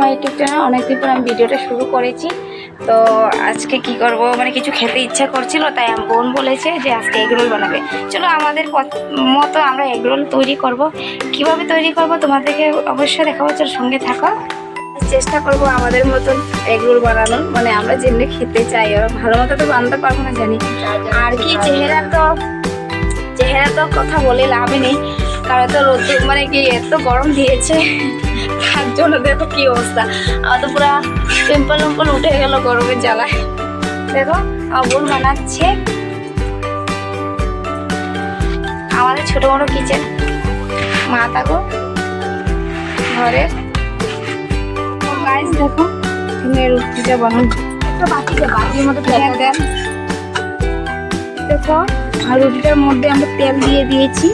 My YouTube channel অনেকদিন পর আমি ভিডিওটা শুরু করেছি। তো আজকে কি করব? মানে কিছু খেতে ইচ্ছা করছিল, তাই বোন বলেছে যে আজকে এগরোল বানাবে। চলো আমাদের মতো আমরা এগরোল তৈরি করব। কীভাবে তৈরি করব তোমাদেরকে অবশ্যই দেখাবো, চলো সঙ্গে থাকো। চেষ্টা করব আমাদের মতন এগরোল বানানোর। মানে আমরা যেমনি খেতে চাই ভালো মতো তো বানাতে পারব না জানি। আর কি চেহারা তো চেহারা তো কথা বলে লাভ নেই। কারণ তো রোদ মানে কি এত গরম দিয়েছে? তার জন্য দেখো কি অবস্থা। আমার তো পুরো পিম্পল উম্পল উঠে গেল গরমের জ্বালায়। দেখো বোন বানাচ্ছে। আমাদের ছোট বড় কিচেন মা থাকো ঘরে। দেখো, তুমি রুটিটা বানান দেখো, আর রুটিটার মধ্যে আমরা তেল দিয়ে দিয়েছি।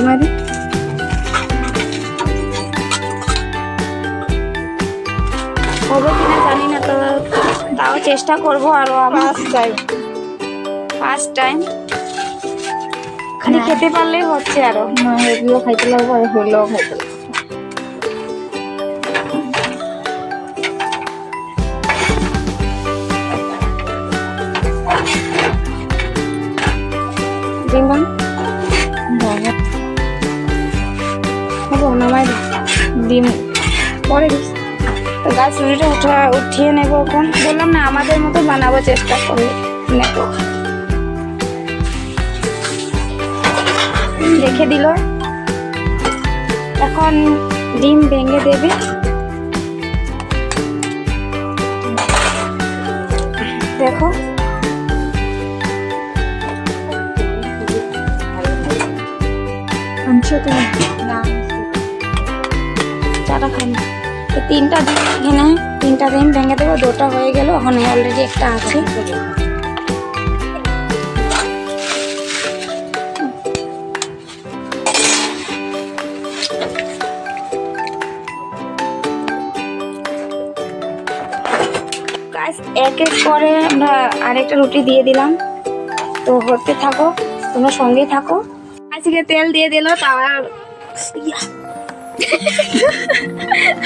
তোমাদের? হবে কিনা জানি না তো তাও চেষ্টা করব আরও আবার। টাইম ফার্স্ট টাইম খালি খেতে পারলেই হচ্ছে আরও। না এগুলো খাইতে লাগবো আর হইলেও খাইতে লাগবো। বান নামাই। ডিম পরে তো গাছ রুটিটা উঠা উঠিয়ে নেব এখন। বললাম না আমাদের মতো বানাবো চেষ্টা করে নেব। রেখে দিল। এখন ডিম ভেঙে দেবে। দেখো। আনছো তুমি? না। চাটা খাই না তো তিনটা ডিম এখানে, তিনটা ডিম ভেঙে দেবো, দুটো হয়ে গেল ওখানে অলরেডি একটা আছে। এক এক করে আমরা আরেকটা রুটি দিয়ে দিলাম। তো হতে থাকো, তোমরা সঙ্গেই থাকো। আজকে তেল দিয়ে দিল তার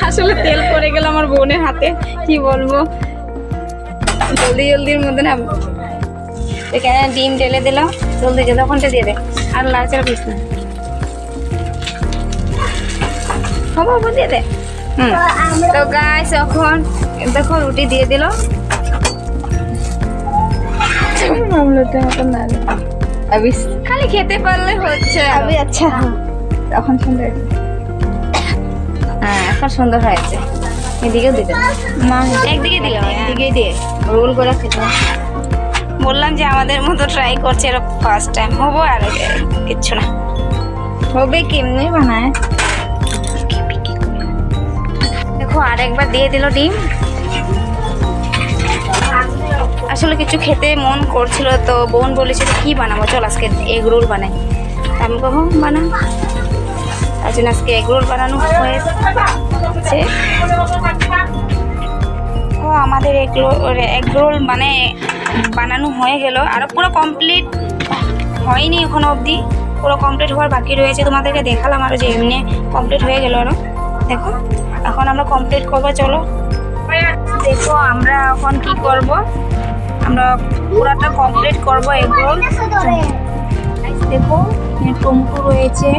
আসলে তেল পড়ে গেল আমার বোনের হাতে কি বলব? জলদি জলদির মধ্যে না এখানে ডিম ঢেলে দিলাম জলদি জলদি ওখানটা দিয়ে দে। আর লাড়চাড়া পিস না। হব হব দিয়ে দে। হুম তো গাছ এখন দেখো রুটি দিয়ে দিল। খালি খেতে পারলে হচ্ছে। আবি আচ্ছা। তখন সুন্দর এখন সুন্দর হয়েছে এদিকেও দিতে না একদিকে দিলাম একদিকে দিয়ে রোল করে খেতে বললাম যে আমাদের মতো ট্রাই করছে এরা ফার্স্ট টাইম হব আর কিচ্ছু না। হবে কেমনি বানায়? দেখো আরেকবার দিয়ে দিল ডিম। আসলে কিছু খেতে মন করছিল তো বোন বলেছিল কি বানাবো? চল আজকে এগ রোল বানাই। আমি কখন বানা। তার জন্য আজকে এগ রোল বানানো হয়েছে। ও, আমাদের এগ এগ রোল মানে বানানো হয়ে গেল। আরও পুরো কমপ্লিট হয়নি এখনও অবধি। পুরো কমপ্লিট হওয়ার বাকি রয়েছে। তোমাদেরকে দেখালাম আরও যে এমনি কমপ্লিট হয়ে গেল আরও দেখো, এখন আমরা কমপ্লিট করব, চলো। দেখো, আমরা এখন কি করব? আমরা পুরাটা কমপ্লিট করব এগরোল দেখো, এখানে রয়েছে।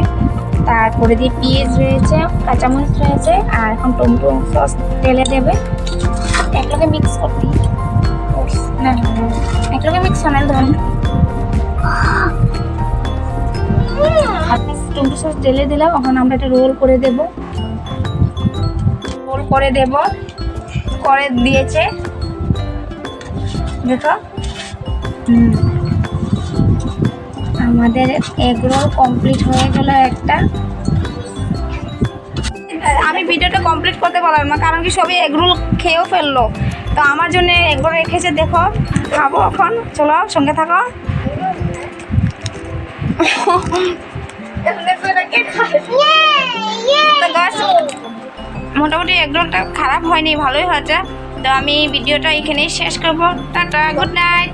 তারপরে দিয়ে পেঁয়াজ রয়েছে, কাঁচামরিচ রয়েছে, আর এখন টমেটো সস তেলে দেবে। একলগে মিক্স করতে না মিক্স বানাল ধরেন টমেটো সস ঢেলে দিলাম, এখন আমরা এটা রোল করে দেব। রোল করে দেব। করে দিয়েছে। দেখো হুম। আমাদের এগ রোল কমপ্লিট হয়ে গেল একটা। আমি ভিডিওটা কমপ্লিট করতে পারলাম না, কারণ কি সবই এগ রোল খেয়েও ফেলল। তো আমার জন্য এগ রোল রেখেছে, দেখো, খাব এখন। চলো, সঙ্গে থাকো। মোটামুটি এগরোলটা খারাপ হয়নি, ভালোই হয়েছে। তো আমি ভিডিওটা এখানেই শেষ করব। Tata good night